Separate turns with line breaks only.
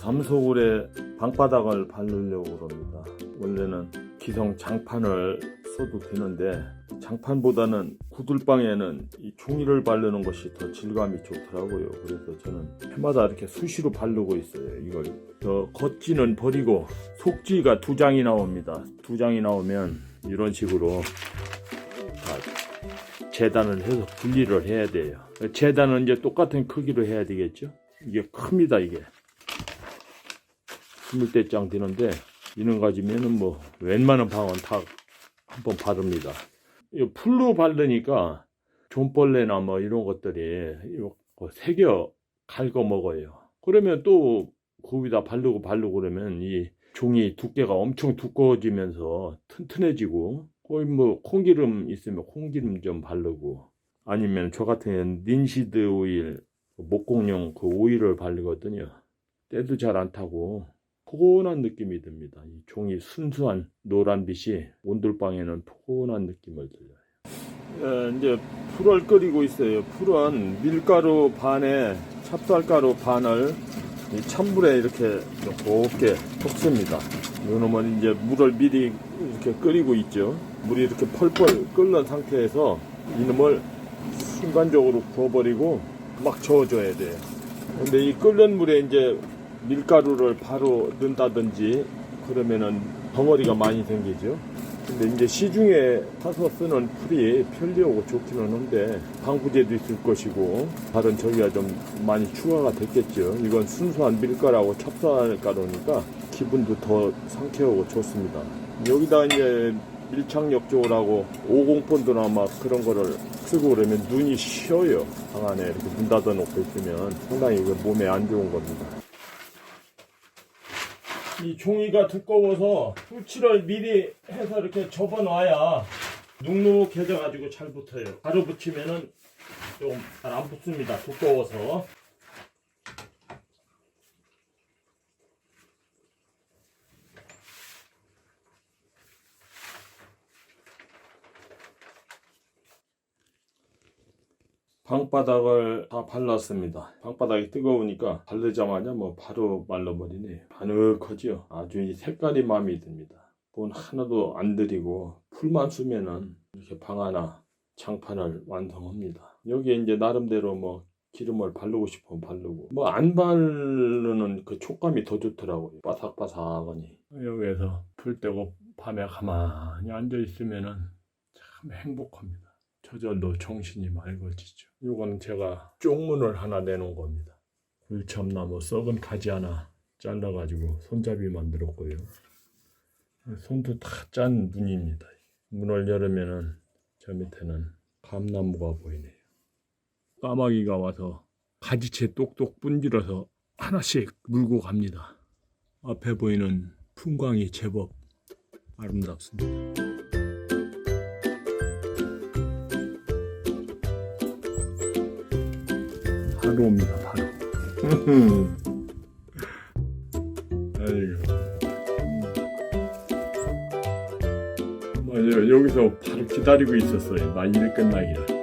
삼소굴에 방바닥을 바르려고 그럽니다. 원래는 기성 장판을 써도 되는데 장판보다는 구들방에는 이 종이를 바르는 것이 더 질감이 좋더라고요. 그래서 저는 해마다 이렇게 수시로 바르고 있어요. 이걸 저 겉지는 버리고 속지가 두 장이 나옵니다. 두 장이 나오면 이런 식으로 다 재단을 해서 분리를 해야 돼요. 재단은 이제 똑같은 크기로 해야 되겠죠. 이게 큽니다 이게. 20대장 되는데 이는 가지면은 뭐 웬만한 방은 다 한번 바릅니다. 이 풀로 바르니까 존벌레나 뭐 이런 것들이 이거 새겨 갉아 먹어요. 그러면 또 거기다 바르고 바르고 그러면 이 종이 두께가 엄청 두꺼워지면서 튼튼해지고 거의 뭐 콩기름 있으면 콩기름 좀 바르고 아니면 저 같은 경우는 닌시드 오일 목공용 그 오일을 바르거든요. 때도 잘 안 타고 포근한 느낌이 듭니다. 이 종이 순수한 노란빛이 온돌방에는 포근한 느낌을 들려요. 예, 이제 풀을 끓이고 있어요. 풀은 밀가루 반에 찹쌀가루 반을 이 찬물에 이렇게 곱게 볶습니다. 이놈은 이제 물을 미리 이렇게 끓이고 있죠. 물이 이렇게 펄펄 끓는 상태에서 이놈을 순간적으로 부어버리고 막 저어줘야 돼요. 근데 이 끓는 물에 이제 밀가루를 바로 넣는다든지 그러면은 덩어리가 많이 생기죠. 근데 이제 시중에 사서 쓰는 풀이 편리하고 좋기는 한데 방부제도 있을 것이고 다른 저기가 좀 많이 추가가 됐겠죠. 이건 순수한 밀가루하고 찹쌀가루니까 기분도 더 상쾌하고 좋습니다. 여기다 이제 밀착력조라고 50본드나 막 그런 거를 쓰고 그러면 눈이 쉬어요. 방 안에 이렇게 문 닫아 놓고 있으면 상당히 이거 몸에 안 좋은 겁니다. 이 종이가 두꺼워서 뚫치를 미리 해서 이렇게 접어 놔야 눅눅해져 가지고 잘 붙어요. 바로 붙이면은 좀 잘 안 붙습니다. 두꺼워서. 방바닥을 다 발랐습니다. 방바닥이 뜨거우니까 바르자마자 뭐 바로 말라버리네요. 바늘커지요. 아주 이 색깔이 마음에 듭니다. 돈 하나도 안 들이고 풀만 쓰면은 이렇게 방 하나 장판을 완성합니다. 여기에 이제 나름대로 뭐 기름을 바르고 싶으면 바르고 뭐 안 바르는 그 촉감이 더 좋더라고요. 바삭바삭하니 여기에서 풀 떼고 밤에 가만히 앉아 있으면은 참 행복합니다. 저절로 정신이 맑아지죠. 이건 제가 쪽문을 하나 내놓은 겁니다. 굴참나무 썩은 가지 하나 잘라가지고 손잡이 만들었고요. 손도 다 짠 문입니다. 문을 열으면은 저 밑에는 감나무가 보이네요. 까마귀가 와서 가지채 똑똑 분질러서 하나씩 물고 갑니다. 앞에 보이는 풍광이 제법 아름답습니다. 바로 옵니다, 바로. 아이고. 여기서 바로 기다리고 있었어요. 나일 끝나기를.